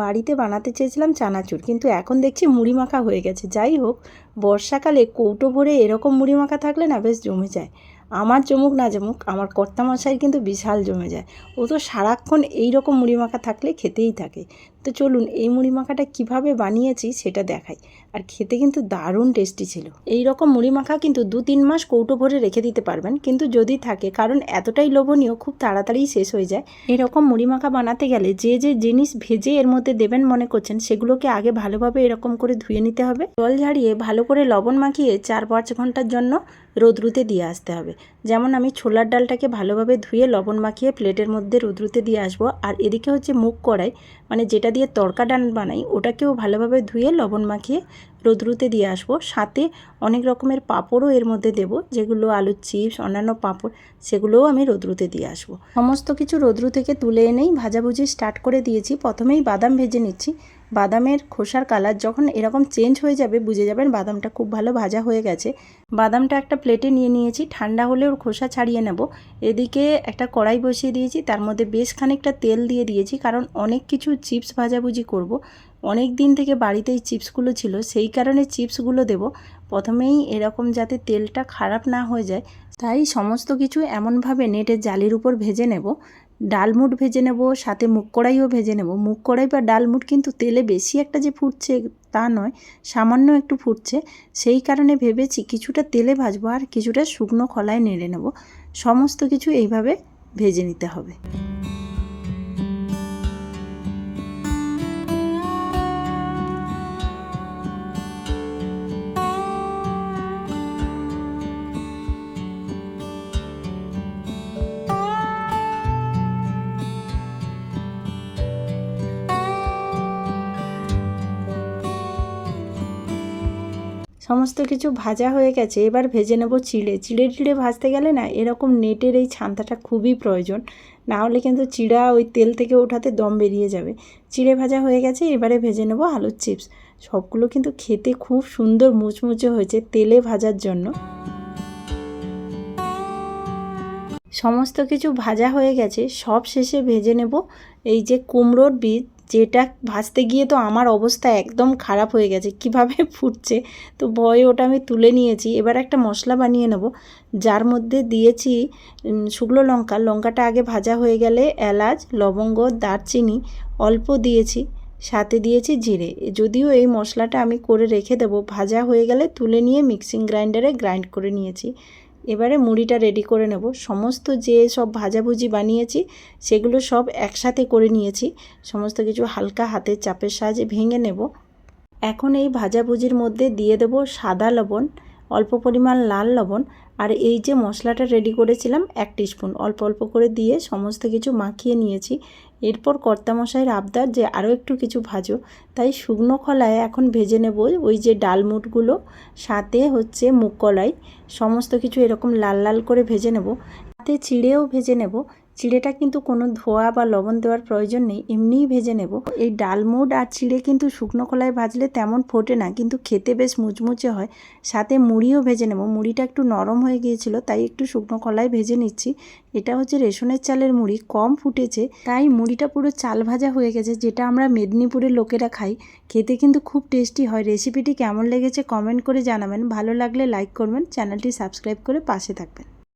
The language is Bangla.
বাড়িতে বানাতে চেয়েছিলাম চানাচুর, কিন্তু এখন দেখছি মুড়ি মাখা হয়ে গেছে। যাই হোক, বর্ষাকালে কৌটো ভরে এরকম মুড়ি মাখা থাকলে না বেশ জমে যায়। আমার জমুক না জমুক, আমার কর্তামশাই কিন্তু বিশাল জমে যায়। ও তো সারাক্ষণ এই রকম মুড়ি মাখা থাকলে খেতেই থাকে। তো চলুন এই মুড়ি মাখাটা কীভাবে বানিয়েছি সেটা দেখাই। আর খেতে কিন্তু দারুণ টেস্টি ছিল। এই রকম মুড়ি মাখা কিন্তু দু তিন মাস কৌটো ভরে রেখে দিতে পারবেন। কিন্তু যদি থাকে, কারণ এতটাই লোভনীয়, খুব তাড়াতাড়ি শেষ হয়ে যায়। এরকম মুড়ি মাখা বানাতে গেলে যে যে জিনিস ভেজে এর মধ্যে দেবেন মনে করছেন, সেগুলোকে আগে ভালোভাবে এরকম করে ধুয়ে নিতে হবে। জল ঝাড়িয়ে ভালো করে লবণ মাখিয়ে চার পাঁচ ঘণ্টার জন্য রোদ্রুতে দিয়ে আসতে হবে। যেমন আমি ছোলার ডালটাকে ভালোভাবে ধুয়ে লবণ মাখিয়ে প্লেটের মধ্যে রোদ্রুতে দিয়ে আসব। আর এদিকে হচ্ছে মুখ কড়াই মানে যেটা দিয়ে তড়কা ডান বানাই, ওটাকেও ভালোভাবে ধুয়ে লবণ মাখিয়ে রোদ্রুতে দিয়ে আসব। সাথে অনেক রকমের পাঁপড়ও এর মধ্যে দেব, যেগুলো আলুর চিপস, অন্যান্য পাঁপড়, সেগুলোও আমি রোদ্রুতে দিয়ে আসব। সমস্ত কিছু রোদ্রু থেকে তুলে এনেই ভাজাভুজি স্টার্ট করে দিয়েছি। প্রথমেই বাদাম ভেজে নিচ্ছি। বাদামের খোসার কালার যখন এরকম চেঞ্জ হয়ে যাবে, বুঝে যাবেন বাদামটা খুব ভালো ভাজা হয়ে গেছে। বাদামটা একটা প্লেটে নিয়ে নিয়েছি, ঠান্ডা হলে ওর খোসা ছাড়িয়ে নেব। এদিকে একটা কড়াই বসিয়ে দিয়েছি, তার মধ্যে বেশ খানিকটা তেল দিয়ে দিয়েছি, কারণ অনেক কিছু চিপস ভাজাভুজি করব। অনেক দিন থেকে বাড়িতে এই চিপসগুলো ছিল, সেই কারণে চিপসগুলো দেব। প্রথমেই এরকম যাতে তেলটা খারাপ না হয়ে যায়, তাই সমস্ত কিছু এমনভাবে নেটের জালির উপর ভেজে নেব। ডালমুট ভেজে নেব, সাথে মুগ কড়াইও ভেজে নেব। মুগ কড়াই বা ডালমুট কিন্তু তেলে বেশি একটা যে ফুটছে তা নয়, সামান্য একটু ফুটছে। সেই কারণে ভেবেছি কিছুটা তেলে ভাজবো আর কিছুটা শুকনো খলায় নেড়ে নেব। সমস্ত কিছু এইভাবে ভেজে নিতে হবে। সমস্ত কিছু ভাজা হয়ে গেছে, এবার ভেজে নেব চিড়ে। চিড়ে টিড়ে ভাজতে গেলে না এরকম নেটের এই ছান্তাটা খুবই প্রয়োজন। না হলে কিন্তু চিড়া ওই তেল থেকে ওঠাতে দম বেরিয়ে যাবে। চিড়ে ভাজা হয়ে গেছে, এবারে ভেজে নেব আলুর চিপস। সবগুলো কিন্তু খেতে খুব সুন্দর মুচমুচে হয়েছে তেলে ভাজার জন্য। সমস্ত কিছু ভাজা হয়ে গেছে, সব শেষে ভেজে নেব এই যে কুমড়োর বীজ। যেটা ভাজতে গিয়ে তো আমার অবস্থা একদম খারাপ হয়ে গেছে, কীভাবে ফুটছে? তো ভয়ে ওটা আমি তুলে নিয়েছি। এবার একটা মশলা বানিয়ে নেব, যার মধ্যে দিয়েছি শুকনো লঙ্কা। লঙ্কাটা আগে ভাজা হয়ে গেলে এলাচ, লবঙ্গ, দারচিনি অল্প দিয়েছি, সাথে দিয়েছি জিরে। যদিও এই মশলাটা আমি করে রেখে দেবো, ভাজা হয়ে গেলে তুলে নিয়ে মিক্সিং গ্রাইন্ডারে গ্রাইন্ড করে নিয়েছি। এবারে মুড়িটা রেডি করে নেব। সমস্ত যে সব ভাজাভুজি বানিয়েছি, সেগুলো সব একসাথে করে নিয়েছি। সমস্ত কিছু হালকা হাতের চাপের সাহায্যে ভেঙে নেব। এখন এই ভাজাভুজির মধ্যে দিয়ে দেব সাদা লবণ। অল্প পরিমাণ লাল লবণ আর এই যে মশলাটা রেডি করেছিলাম, এক স্পুন অল্প অল্প করে দিয়ে সমস্ত কিছু মাখিয়ে নিয়েছি। এরপর কর্তামশাইয়ের আবদার যে আরও একটু কিছু ভাজো। তাই শুকনো খলায় এখন ভেজে নেব ওই যে ডালমুটগুলো সাথে হচ্ছে মুগ কলাই। সমস্ত কিছু এরকম লাল লাল করে ভেজে নেব। সাথে চিড়েও ভেজে নেব। চিড়েটা কিন্তু কোনো ধোয়া বা লবণ দেওয়ার প্রয়োজন নেই, এমনিই ভেজে নেব। এই ডালমুড আর চিড়ে কিন্তু শুকনো কলায় ভাজলে তেমন ফোটে না, কিন্তু খেতে বেশ মুচমুচে হয়। সাথে মুড়িও ভেজে নেব। মুড়িটা একটু নরম হয়ে গিয়েছিল, তাই একটু শুকনো কলায় ভেজে নিচ্ছি। এটা হচ্ছে রেশনের চালের মুড়ি, কম ফুটেছে, তাই মুড়িটা পুরো চাল ভাজা হয়ে গেছে, যেটা আমরা মেদিনীপুরের লোকেরা খাই। খেতে কিন্তু খুব টেস্টি হয়। রেসিপিটি কেমন লেগেছে কমেন্ট করে জানাবেন। ভালো লাগলে লাইক করবেন, চ্যানেলটি সাবস্ক্রাইব করে পাশে থাকবেন।